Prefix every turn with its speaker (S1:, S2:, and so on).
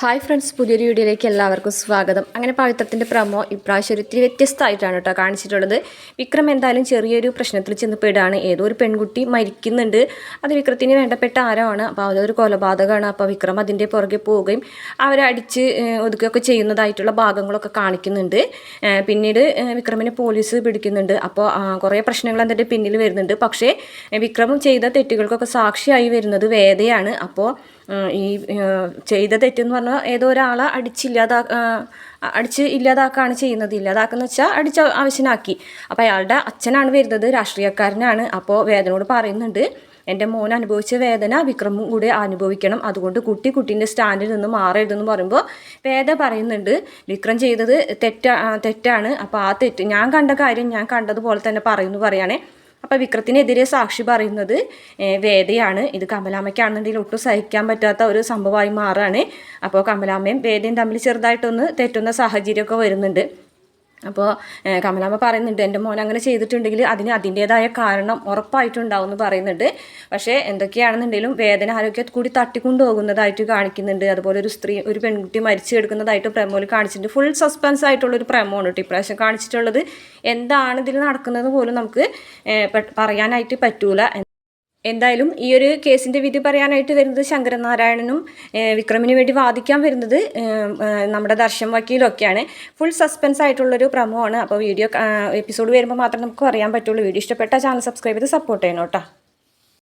S1: Hi friends പുതിയൊരു വീഡിയോയിലേക്ക് എല്ലാവർക്കും സ്വാഗതം. അങ്ങനെ പവിത്രത്തിന്റെ പ്രമോ ഇപ്രാവശ്യം ഒരു ഇത്തിരി വ്യത്യസ്തമായിട്ടാണ് കേട്ടോ കാണിച്ചിട്ടുള്ളത്. വിക്രം എന്തായാലും ചെറിയൊരു പ്രശ്നത്തിൽ ചെന്നപ്പോഴാണ് ഏതോ ഒരു പെൺകുട്ടി മരിക്കുന്നുണ്ട്. അത് വിക്രത്തിന് വേണ്ടപ്പെട്ട ആരാണ്? അപ്പോൾ അതൊരു കൊലപാതകമാണ്. അപ്പോൾ വിക്രം അതിന്റെ പുറകെ പോവുകയും അവരെ അടിച്ച് ഒതുക്കുകയൊക്കെ ചെയ്യുന്നതായിട്ടുള്ള ഭാഗങ്ങളൊക്കെ കാണിക്കുന്നുണ്ട്. പിന്നീട് വിക്രമിനെ പോലീസ് പിടിക്കുന്നുണ്ട്. അപ്പോൾ കുറേ പ്രശ്നങ്ങൾ അതിന്റെ പിന്നിൽ വരുന്നുണ്ട്. പക്ഷേ വിക്രം ചെയ്ത തെറ്റുകൾക്കൊക്കെ സാക്ഷിയായി വരുന്നത് വേദയാണ്. അപ്പോൾ ഈ ചെയ്ത തെറ്റെന്ന് പറഞ്ഞാൽ ഏതോ ഒരാളെ അടിച്ചില്ലാതാ അടിച്ച് ഇല്ലാതാക്കുകയാണ് ചെയ്യുന്നത്. ഇല്ലാതാക്കുന്ന വെച്ചാൽ അടിച്ച് ആവശ്യനാക്കി അപ്പോൾ അയാളുടെ അച്ഛനാണ് വരുന്നത് രാഷ്ട്രീയക്കാരനാണ്. അപ്പോൾ വേദനയോട് പറയുന്നുണ്ട് എന്റെ മോൻ അനുഭവിച്ച വേദന വിക്രമും കൂടെ അനുഭവിക്കണം. അതുകൊണ്ട് കുട്ടി കുട്ടീന്റെ സ്റ്റാൻഡിൽ നിന്ന് മാറരുതെന്ന് പറയുമ്പോൾ വേദ പറയുന്നുണ്ട് വിക്രം ചെയ്തത് തെറ്റാ തെറ്റാണ്. അപ്പോൾ ആ തെറ്റ് ഞാൻ കണ്ട കാര്യം ഞാൻ കണ്ടതുപോലെ തന്നെ പറയുന്നു പറയുകയാണേ അപ്പോൾ വിക്രത്തിനെതിരെ സാക്ഷി പറയുന്നത് വേദയാണ്. ഇത് കമലാമ്മയ്ക്കാണെന്നുണ്ടെങ്കിൽ ഒട്ടും സഹിക്കാൻ പറ്റാത്ത ഒരു സംഭവമായി മാറാണ്. അപ്പോൾ കമലാമ്മയും വേദയും തമ്മിൽ ചെറുതായിട്ടൊന്ന് തെറ്റുന്ന സാഹചര്യമൊക്കെ വരുന്നുണ്ട്. അപ്പോൾ കമലാമ്മ പറയുന്നുണ്ട് എന്റെ മോൻ അങ്ങനെ ചെയ്തിട്ടുണ്ടെങ്കിൽ അതിന് അതിന്റേതായ കാരണം ഉറപ്പായിട്ടുണ്ടാവും എന്ന് പറയുന്നുണ്ട്. പക്ഷേ എന്തൊക്കെയാണെന്നുണ്ടെങ്കിലും വേദന ആരോഗ്യം കൂടി തട്ടിക്കൊണ്ടുപോകുന്നതായിട്ട് കാണിക്കുന്നുണ്ട്. അതുപോലെ ഒരു സ്ത്രീ ഒരു പെൺകുട്ടി മരിച്ചു കിടക്കുന്നതായിട്ട് പ്രമോയിൽ കാണിച്ചിട്ടുണ്ട്. ഫുൾ സസ്പെൻസ് ആയിട്ടുള്ളൊരു പ്രമോണ് കേട്ടോ ഇപ്രാവശ്യം കാണിച്ചിട്ടുള്ളത്. എന്താണ് ഇതിൽ നടക്കുന്നത് പോലും നമുക്ക് പറയാനായിട്ട് പറ്റൂല. എന്തായാലും ഈ ഒരു കേസിന്റെ വിധി പറയാനായിട്ട് വരുന്നത് ശങ്കരനാരായണനും വിക്രമിന് വേണ്ടി വാദിക്കാൻ വരുന്നത് നമ്മുടെ ദർശൻ വക്കീലൊക്കെയാണ്. ഫുൾ സസ്പെൻസ് ആയിട്ടുള്ളൊരു പ്രമോ ആണ് അപ്പോൾ വീഡിയോ എപ്പിസോഡ് വരുമ്പോൾ മാത്രമേ നമുക്ക് അറിയാൻ പറ്റുള്ളൂ. വീഡിയോ ഇഷ്ടപ്പെട്ട ചാനൽ സബ്സ്ക്രൈബ് ചെയ്ത് സപ്പോർട്ട് ചെയ്യണം കേട്ടോ.